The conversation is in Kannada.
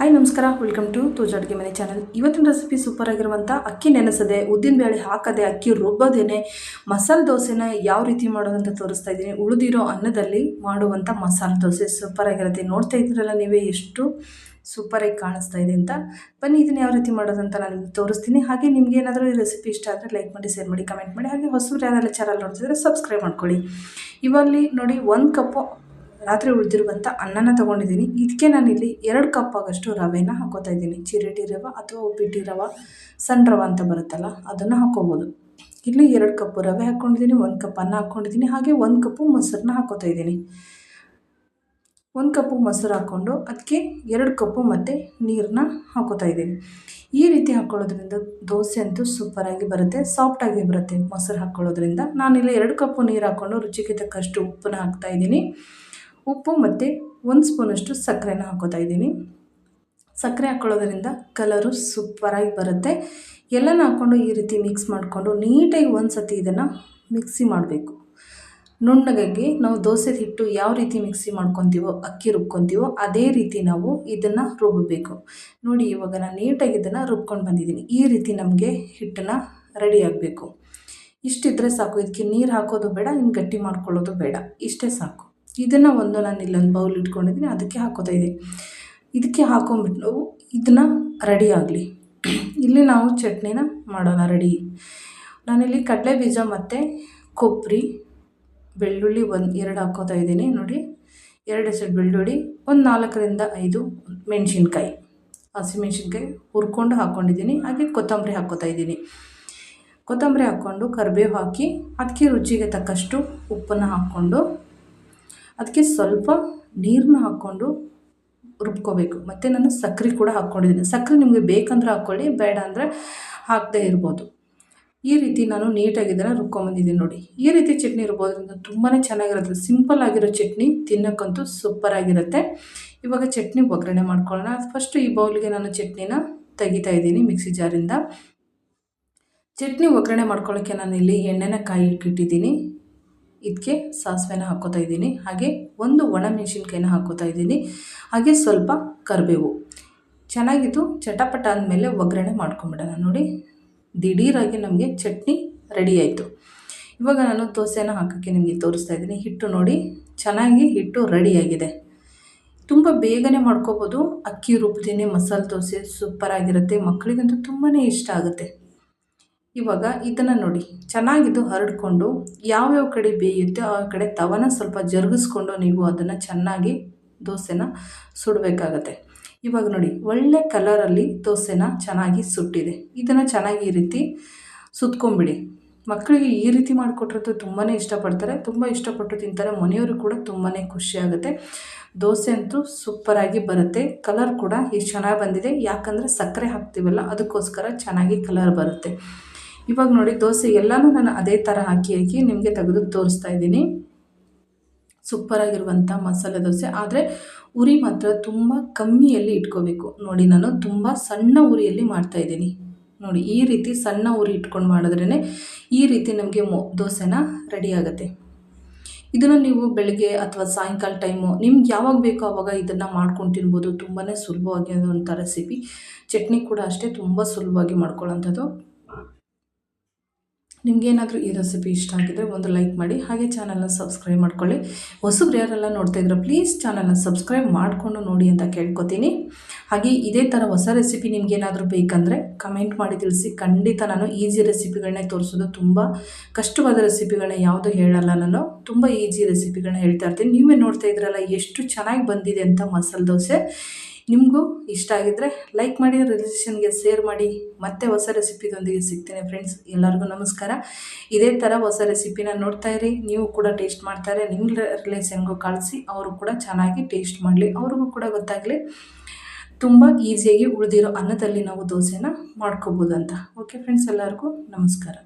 ಹಾಯ್ ನಮಸ್ಕಾರ. ವೆಲ್ಕಮ್ ಟು ತೋಜ್ ಅಡುಗೆ ಮನೆ ಚಾನಲ್ ಇವತ್ತಿನ ರೆಸಿಪಿ ಸೂಪರ್ ಆಗಿರುವಂಥ ಅಕ್ಕಿ ನೆನೆಸದೆ ಉದ್ದಿನಬೇಳೆ ಹಾಕದೆ, ಅಕ್ಕಿ ರುಬ್ಬೋದೇನೆ, ಮಸಾಲೆ ದೋಸೆನ ಯಾವ ರೀತಿ ಮಾಡೋದಂತ ತೋರಿಸ್ತಾ ಇದ್ದೀನಿ. ಉಳಿದಿರೋ ಅನ್ನದಲ್ಲಿ ಮಾಡುವಂಥ ಮಸಾಲೆ ದೋಸೆ ಸೂಪರ್ ಆಗಿರುತ್ತೆ. ನೋಡ್ತಾ ಇದ್ದೀರಲ್ಲ ನೀವೇ ಎಷ್ಟು ಸೂಪರಾಗಿ ಕಾಣಿಸ್ತಾ ಇದೆ ಅಂತ. ಬನ್ನಿ, ಇದನ್ನು ಯಾವ ರೀತಿ ಮಾಡೋದಂತ ನಾನು ನಿಮ್ಗೆ ತೋರಿಸ್ತೀನಿ. ಹಾಗೆ ನಿಮ್ಗೆ ಏನಾದರೂ ಈ ರೆಸಿಪಿ ಇಷ್ಟ ಆದರೆ ಲೈಕ್ ಮಾಡಿ ಶೇರ್ ಮಾಡಿ ಕಮೆಂಟ್ ಮಾಡಿ. ಹಾಗೆ ಹೊಸ ಯಾರೆಲ್ಲ ಚಾನಲ್ ನೋಡ್ತಿದ್ರೆ ಸಬ್ಸ್ಕ್ರೈಬ್ ಮಾಡ್ಕೊಳ್ಳಿ. ಇವಾಗಲಿ ನೋಡಿ, ಒಂದು ಕಪ್ಪು ರಾತ್ರಿ ಉಳಿದಿರುವಂಥ ಅನ್ನನ ತೊಗೊಂಡಿದ್ದೀನಿ. ಇದಕ್ಕೆ ನಾನಿಲ್ಲಿ ಎರಡು ಕಪ್ ಆಗೋಷ್ಟು ರವೆನ ಹಾಕೋತಾ ಇದ್ದೀನಿ. ಚಿರಟಿ ರವೆ ಅಥವಾ ಉಪ್ಪಿಟ್ಟು ರವೆ, ಸಣ್ಣ ರವೆ ಅಂತ ಬರುತ್ತಲ್ಲ, ಅದನ್ನು ಹಾಕೋಬೋದು. ಇಲ್ಲಿ ಎರಡು ಕಪ್ಪು ರವೆ ಹಾಕ್ಕೊಂಡಿದ್ದೀನಿ ಒಂದು ಕಪ್ ಅನ್ನ ಹಾಕ್ಕೊಂಡಿದ್ದೀನಿ ಹಾಗೆ ಒಂದು ಕಪ್ಪು ಮೊಸರನ್ನ ಹಾಕೋತಾ ಇದ್ದೀನಿ. ಒಂದು ಕಪ್ಪು ಮೊಸರು ಹಾಕ್ಕೊಂಡು ಅದಕ್ಕೆ ಎರಡು ಕಪ್ಪು ಮತ್ತು ನೀರನ್ನ ಹಾಕೋತಾ ಇದ್ದೀನಿ. ಈ ರೀತಿ ಹಾಕ್ಕೊಳ್ಳೋದ್ರಿಂದ ದೋಸೆ ಅಂತೂ ಸೂಪರಾಗಿ ಬರುತ್ತೆ ಸಾಫ್ಟಾಗಿ ಬರುತ್ತೆ ಮೊಸರು ಹಾಕ್ಕೊಳ್ಳೋದ್ರಿಂದ ನಾನಿಲ್ಲಿ ಎರಡು ಕಪ್ಪು ನೀರು ಹಾಕ್ಕೊಂಡು ರುಚಿಗೆ ತಕ್ಕಷ್ಟು ಉಪ್ಪನ್ನ ಹಾಕ್ತಾಯಿದ್ದೀನಿ ಉಪ್ಪು ಮತ್ತು ಒಂದು ಸ್ಪೂನಷ್ಟು ಸಕ್ಕರೆನ ಹಾಕೋತಾ ಇದ್ದೀನಿ. ಸಕ್ಕರೆ ಹಾಕ್ಕೊಳ್ಳೋದ್ರಿಂದ ಕಲರು ಸೂಪರಾಗಿ ಬರುತ್ತೆ. ಎಲ್ಲನ ಹಾಕ್ಕೊಂಡು ಈ ರೀತಿ ಮಿಕ್ಸ್ ಮಾಡಿಕೊಂಡು ನೀಟಾಗಿ ಒಂದು ಸತಿ ಇದನ್ನು ಮಿಕ್ಸಿ ಮಾಡಬೇಕು. ನುಣ್ಣಗಾಗಿ ನಾವು ದೋಸೆ ಹಿಟ್ಟು ಯಾವ ರೀತಿ ಮಿಕ್ಸಿ ಮಾಡ್ಕೊತೀವೋ, ಅಕ್ಕಿ ರುಬ್ಕೊತೀವೋ, ಅದೇ ರೀತಿ ನಾವು ಇದನ್ನು ರುಬ್ಬಬೇಕು ನೋಡಿ ಇವಾಗ ನಾನು ನೀಟಾಗಿ ಇದನ್ನು ರುಬ್ಕೊಂಡು ಬಂದಿದ್ದೀನಿ. ಈ ರೀತಿ ನಮಗೆ ಹಿಟ್ಟನ್ನು ರೆಡಿ ಆಗಬೇಕು. ಇಷ್ಟಿದ್ರೆ ಸಾಕು. ಇದಕ್ಕೆ ನೀರು ಹಾಕೋದು ಬೇಡ ಇನ್ನು ಗಟ್ಟಿ ಮಾಡ್ಕೊಳ್ಳೋದು ಬೇಡ. ಇಷ್ಟೇ ಸಾಕು. ಇದನ್ನು ಒಂದು ನಾನು ಇಲ್ಲೊಂದು ಬೌಲ್ ಇಟ್ಕೊಂಡಿದ್ದೀನಿ ಅದಕ್ಕೆ ಹಾಕೋತಾ ಇದ್ದೀನಿ ಇದಕ್ಕೆ ಹಾಕೊಂಡ್ಬಿಟ್ಟು ಇದನ್ನು ರೆಡಿ ಆಗಲಿ. ಇಲ್ಲಿ ನಾವು ಚಟ್ನಿನ ಮಾಡೋಣ ರೆಡಿ ನಾನಿಲ್ಲಿ ಕಡಲೆ ಬೀಜ ಮತ್ತು ಕೊಬ್ಬರಿ ಬೆಳ್ಳುಳ್ಳಿ ಒಂದು ಎರಡು ಹಾಕೋತಾ ಇದ್ದೀನಿ ನೋಡಿ, ಎರಡು ಸೆಟ್ ಬೆಳ್ಳುಳ್ಳಿ, ಒಂದು ನಾಲ್ಕರಿಂದ ಐದು ಮೆಣಸಿನ್ಕಾಯಿ. ಹಸಿಮೆಣ್ಸಿನ್ಕಾಯಿ ಹುರ್ಕೊಂಡು ಹಾಕ್ಕೊಂಡಿದ್ದೀನಿ ಹಾಗೆ ಕೊತ್ತಂಬರಿ ಹಾಕ್ಕೋತಾ ಇದ್ದೀನಿ ಕೊತ್ತಂಬರಿ ಹಾಕ್ಕೊಂಡು ಕರಿಬೇವು ಹಾಕಿ ಅದಕ್ಕೆ ರುಚಿಗೆ ತಕ್ಕಷ್ಟು ಉಪ್ಪನ್ನು ಹಾಕ್ಕೊಂಡು ಅದಕ್ಕೆ ಸ್ವಲ್ಪ ನೀರನ್ನ ಹಾಕ್ಕೊಂಡು ರುಬ್ಕೋಬೇಕು. ಮತ್ತು ನಾನು ಸಕ್ಕರೆ ಕೂಡ ಹಾಕ್ಕೊಂಡಿದ್ದೀನಿ. ಸಕ್ಕರೆ ನಿಮಗೆ ಬೇಕಂದ್ರೆ ಹಾಕ್ಕೊಳ್ಳಿ, ಬೇಡ ಅಂದರೆ ಹಾಕದೇ ಇರ್ಬೋದು. ಈ ರೀತಿ ನಾನು ನೀಟಾಗಿ ಇದನ್ನು ರುಬ್ಕೊಂಬಂದಿದ್ದೀನಿ ನೋಡಿ. ಈ ರೀತಿ ಚಟ್ನಿ ಇರ್ಬೋದ್ರಿಂದ ತುಂಬಾ ಚೆನ್ನಾಗಿರುತ್ತೆ. ಸಿಂಪಲ್ ಆಗಿರೋ ಚಟ್ನಿ ತಿನ್ನೋಕ್ಕಂತೂ ಸೂಪರಾಗಿರುತ್ತೆ ಇವಾಗ ಚಟ್ನಿ ಒಗ್ಗರಣೆ ಮಾಡ್ಕೊಳ್ಳೋಣ. ಫಸ್ಟು ಈ ಬೌಲ್ಗೆ ನಾನು ಚಟ್ನಿನ ತೆಗಿತಾ ಇದ್ದೀನಿ ಮಿಕ್ಸಿ ಜಾರಿಂದ. ಚಟ್ನಿ ಒಗ್ಗರಣೆ ಮಾಡ್ಕೊಳ್ಳೋಕ್ಕೆ ನಾನು ಇಲ್ಲಿ ಎಣ್ಣೆನ ಕಾಯಿ ಇಟ್ಟಿದ್ದೀನಿ. ಇದಕ್ಕೆ ಸಾಸಿವೆನ ಹಾಕ್ಕೋತಾ ಇದ್ದೀನಿ. ಹಾಗೆ ಒಂದು ಒಣಮೆಣಸಿನ್ಕಾಯಿನ ಹಾಕ್ಕೋತಾ ಇದ್ದೀನಿ. ಹಾಗೆ ಸ್ವಲ್ಪ ಕರಿಬೇವು. ಚೆನ್ನಾಗಿದ್ದು ಚಟಪಟ ಅಂದಮೇಲೆ ಒಗ್ಗರಣೆ ಮಾಡ್ಕೊಂಬಿಡೋಣ. ನೋಡಿ, ದಿಢೀರಾಗಿ ನಮಗೆ ಚಟ್ನಿ ರೆಡಿ ಆಯಿತು. ಇವಾಗ ನಾನು ದೋಸೆನ ಹಾಕೋಕ್ಕೆ ನಿಮಗೆ ತೋರಿಸ್ತಾ ಇದ್ದೀನಿ. ಹಿಟ್ಟು ನೋಡಿ, ಚೆನ್ನಾಗಿ ಹಿಟ್ಟು ರೆಡಿಯಾಗಿದೆ ತುಂಬ ಬೇಗನೆ ಮಾಡ್ಕೋಬೋದು. ಅಕ್ಕಿ ರುಬ್ತೀನಿ ಮಸಾಲೆ ದೋಸೆ ಸೂಪರಾಗಿರುತ್ತೆ. ಮಕ್ಕಳಿಗಂತೂ ತುಂಬಾ ಇಷ್ಟ ಆಗುತ್ತೆ. ಇವಾಗ ಇದನ್ನು ನೋಡಿ, ಚೆನ್ನಾಗಿದ್ದು ಹರಡಿಕೊಂಡು ಯಾವ್ಯಾವ ಕಡೆ ಬೇಯುತ್ತೆ ಆ ಕಡೆ ತವನ ಸ್ವಲ್ಪ ಜರುಗಿಸ್ಕೊಂಡು ನೀವು ಅದನ್ನು ಚೆನ್ನಾಗಿ ದೋಸೆನ ಸುಡಬೇಕಾಗತ್ತೆ. ಇವಾಗ ನೋಡಿ, ಒಳ್ಳೆ ಕಲರಲ್ಲಿ ದೋಸೆನ ಚೆನ್ನಾಗಿ ಸುಟ್ಟಿದೆ. ಇದನ್ನು ಚೆನ್ನಾಗಿ ಈ ರೀತಿ ಸುತ್ಕೊಂಬಿಡಿ ಮಕ್ಕಳಿಗೆ ಈ ರೀತಿ ಮಾಡಿಕೊಟ್ರದ್ದು ತುಂಬಾ ಇಷ್ಟಪಡ್ತಾರೆ, ತುಂಬ ಇಷ್ಟಪಟ್ಟು ತಿಂತಾರೆ, ಮನೆಯವರು ಕೂಡ ತುಂಬಾ ಖುಷಿಯಾಗುತ್ತೆ. ದೋಸೆ ಅಂತೂ ಸೂಪರಾಗಿ ಬರುತ್ತೆ ಕಲರ್ ಕೂಡ ಎಷ್ಟು ಚೆನ್ನಾಗಿ ಬಂದಿದೆ. ಯಾಕಂದರೆ ಸಕ್ಕರೆ ಹಾಕ್ತೀವಲ್ಲ, ಅದಕ್ಕೋಸ್ಕರ ಚೆನ್ನಾಗಿ ಕಲರ್ ಬರುತ್ತೆ. ಇವಾಗ ನೋಡಿ ದೋಸೆ ಎಲ್ಲನೂ ನಾನು ಅದೇ ಥರ ಹಾಕಿ ಹಾಕಿ ನಿಮಗೆ ತೆಗೆದು ತೋರಿಸ್ತಾ ಇದ್ದೀನಿ. ಸೂಪರಾಗಿರುವಂಥ ಮಸಾಲೆ ದೋಸೆ. ಆದರೆ ಉರಿ ಮಾತ್ರ ತುಂಬ ಕಮ್ಮಿಯಲ್ಲಿ ಇಟ್ಕೋಬೇಕು. ನೋಡಿ ನಾನು ತುಂಬ ಸಣ್ಣ ಉರಿಯಲ್ಲಿ ಮಾಡ್ತಾಯಿದ್ದೀನಿ ನೋಡಿ ಈ ರೀತಿ ಸಣ್ಣ ಉರಿ ಇಟ್ಕೊಂಡು ಮಾಡಿದ್ರೇ ಈ ರೀತಿ ನಮಗೆ ಮೊ, ದೋಸೆನ ರೆಡಿ ಆಗುತ್ತೆ. ಇದನ್ನು ನೀವು ಬೆಳಗ್ಗೆ ಅಥವಾ ಸಾಯಂಕಾಲ ಟೈಮು ನಿಮ್ಗೆ ಯಾವಾಗ ಬೇಕೋ ಆವಾಗ ಇದನ್ನು ಮಾಡ್ಕೊಂಡು ತಿನ್ಬೋದು. ತುಂಬಾ ಸುಲಭವಾಗಿರುವಂಥ ರೆಸಿಪಿ ಚಟ್ನಿ ಕೂಡ ಅಷ್ಟೇ ತುಂಬ ಸುಲಭವಾಗಿ ಮಾಡ್ಕೊಳ್ಳೋಂಥದ್ದು. ನಿಮಗೇನಾದರೂ ಈ ರೆಸಿಪಿ ಇಷ್ಟ ಆಗಿದ್ದರೆ ಒಂದು ಲೈಕ್ ಮಾಡಿ, ಹಾಗೆ ಚಾನಲ್ನ ಸಬ್ಸ್ಕ್ರೈಬ್ ಮಾಡ್ಕೊಳ್ಳಿ. ಹೊಸಬ್ರು ಯಾರೆಲ್ಲ ನೋಡ್ತಾ ಇದ್ರೆ ಪ್ಲೀಸ್ ಚಾನಲ್ನ ಸಬ್ಸ್ಕ್ರೈಬ್ ಮಾಡಿಕೊಂಡು ನೋಡಿ ಅಂತ ಕೇಳ್ಕೊತೀನಿ. ಹಾಗೆ ಇದೇ ಥರ ಹೊಸ ರೆಸಿಪಿ ನಿಮಗೇನಾದರೂ ಬೇಕಂದರೆ ಕಮೆಂಟ್ ಮಾಡಿ ತಿಳಿಸಿ. ಖಂಡಿತ ನಾನು ಈಸಿ ರೆಸಿಪಿಗಳನ್ನೇ ತೋರಿಸೋದು ತುಂಬ ಕಷ್ಟವಾದ ರೆಸಿಪಿಗಳನ್ನ ಯಾವುದು ಹೇಳಲ್ಲ ನಾನು. ತುಂಬ ಈಸಿ ರೆಸಿಪಿಗಳನ್ನ ಹೇಳ್ತಾ ಇರ್ತೀನಿ. ನೀವೇ ನೋಡ್ತಾ ಇದ್ರಲ್ಲ ಎಷ್ಟು ಚೆನ್ನಾಗಿ ಬಂದಿದೆ ಅಂತ ಮಸಾಲೆ ದೋಸೆ. ನಿಮಗೂ ಇಷ್ಟ ಆಗಿದ್ದರೆ ಲೈಕ್ ಮಾಡಿ ರಿಲೇಷನ್ಗೆ ಶೇರ್ ಮಾಡಿ, ಮತ್ತೆ ಹೊಸ ರೆಸಿಪಿದೊಂದಿಗೆ ಸಿಗ್ತೀನಿ ಫ್ರೆಂಡ್ಸ್ ಎಲ್ಲರಿಗೂ ನಮಸ್ಕಾರ. ಇದೇ ಥರ ಹೊಸ ರೆಸಿಪಿನ ನೋಡ್ತಾ ಇರಿ. ನೀವು ಕೂಡ ಟೇಸ್ಟ್ ಮಾಡ್ತಾರೆ. ನಿಮ್ಮ ರಿಲೇಷನ್ಗೂ ಕಳಿಸಿ, ಅವರು ಕೂಡ ಚೆನ್ನಾಗಿ ಟೇಸ್ಟ್ ಮಾಡಲಿ. ಅವ್ರಿಗೂ ಕೂಡ ಗೊತ್ತಾಗಲಿ. ತುಂಬ ಈಸಿಯಾಗಿ ಉಳಿದಿರೋ ಅನ್ನದಲ್ಲಿ ನಾವು ದೋಸೆನ ಮಾಡ್ಕೋಬೋದು ಅಂತ ಓಕೆ ಫ್ರೆಂಡ್ಸ್ ಎಲ್ಲರಿಗೂ ನಮಸ್ಕಾರ.